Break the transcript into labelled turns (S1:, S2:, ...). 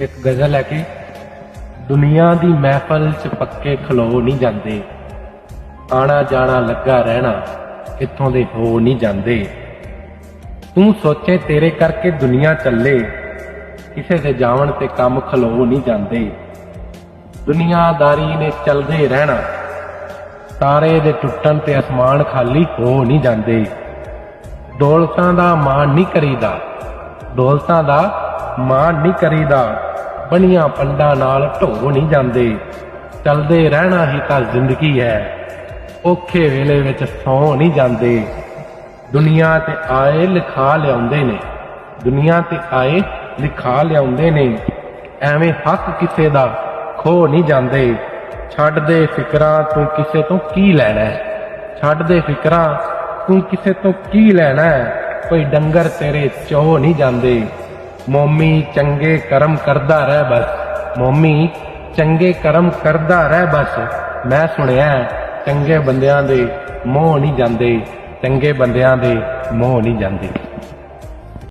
S1: ਇੱਕ ਗਜ਼ਲ ਹੈ ਕਿ ਦੁਨੀਆ ਦੀ ਮਹਿਫਲ 'ਚ ਪੱਕੇ ਖਲੋ ਨਹੀਂ ਜਾਂਦੇ। ਆਣਾ ਜਾਣਾ ਲੱਗਾ ਰਹਿਣਾ ਇੱਥੋਂ ਦੇ ਹੋ ਨਹੀਂ ਜਾਂਦੇ। ਤੂੰ ਸੋਚੇ ਤੇਰੇ ਕਰਕੇ ਦੁਨੀਆ ਚੱਲੇ, ਕਿਸੇ ਦੇ ਜਾਵਣ ਤੇ ਕੰਮ ਖਲੋ ਨਹੀਂ ਜਾਂਦੇ। ਦੁਨੀਆਦਾਰੀ ਨੇ ਚੱਲਦੇ ਰਹਿਣਾ, ਤਾਰੇ ਦੇ ਟੁੱਟਣ ਤੇ ਅਸਮਾਨ ਖਾਲੀ ਹੋ ਨਹੀਂ ਜਾਂਦੇ। ਦੌਲਤਾਂ ਦਾ ਮਾਣ ਨਹੀਂ ਕਰੀਦਾ, ਦੌਲਤਾਂ ਦਾ ਮਾਣ ਨਹੀਂ ਕਰੀਦਾ। ਬਣੀਆਂ ਪੰਡਾਂ ਨਾਲ ਢੋ ਨਹੀਂ ਜਾਂਦੇ। ਚਲਦੇ ਰਹਿਣਾ ਹੀ ਤਾਂ ਜ਼ਿੰਦਗੀ ਹੈ। ਔਖੇ ਵੇਲੇ ਵਿੱਚ ਸੌ ਨਹੀਂ ਜਾਂਦੇ। ਦੁਨੀਆ ਤੇ ਆਏ ਲਿਖਾ ਲਿਆਉਂਦੇ ਨੇ। ਦੁਨੀਆ ਤੇ ਆਏ ਲਿਖਾ ਲਿਆਉਂਦੇ ਨੇ। ਐਵੇਂ ਹੱਕ ਕਿਸੇ ਦਾ ਖੋ ਨਹੀਂ ਜਾਂਦੇ। ਛੱਡ ਦੇ ਫਿਕਰਾਂ ਤੂੰ ਕਿਸੇ ਤੋਂ ਕੀ ਲੈਣਾ ਹੈ? ਛੱਡ ਦੇ ਫਿਕਰਾਂ ਤੂੰ ਕਿਸੇ ਤੋਂ ਕੀ ਲੈਣਾ ਹੈ? ਕੋਈ ਡੰਗਰ ਤੇਰੇ ਚੋ ਨਹੀਂ ਜਾਂਦੇ। ਮੋਮੀ ਚੰਗੇ ਕਰਮ ਕਰਦਾ ਰਹਿ ਬਸ। ਮੋਮੀ ਚੰਗੇ ਕਰਮ ਕਰਦਾ ਰਹਿ ਬਸ। ਮੈਂ ਸੁਣਿਆ ਚੰਗੇ ਬੰਦਿਆਂ ਦੇ ਮੋਹ ਨਹੀਂ ਜਾਂਦੇ, ਚੰਗੇ ਬੰਦਿਆਂ ਦੇ ਮੋਹ ਨਹੀਂ ਜਾਂਦੇ।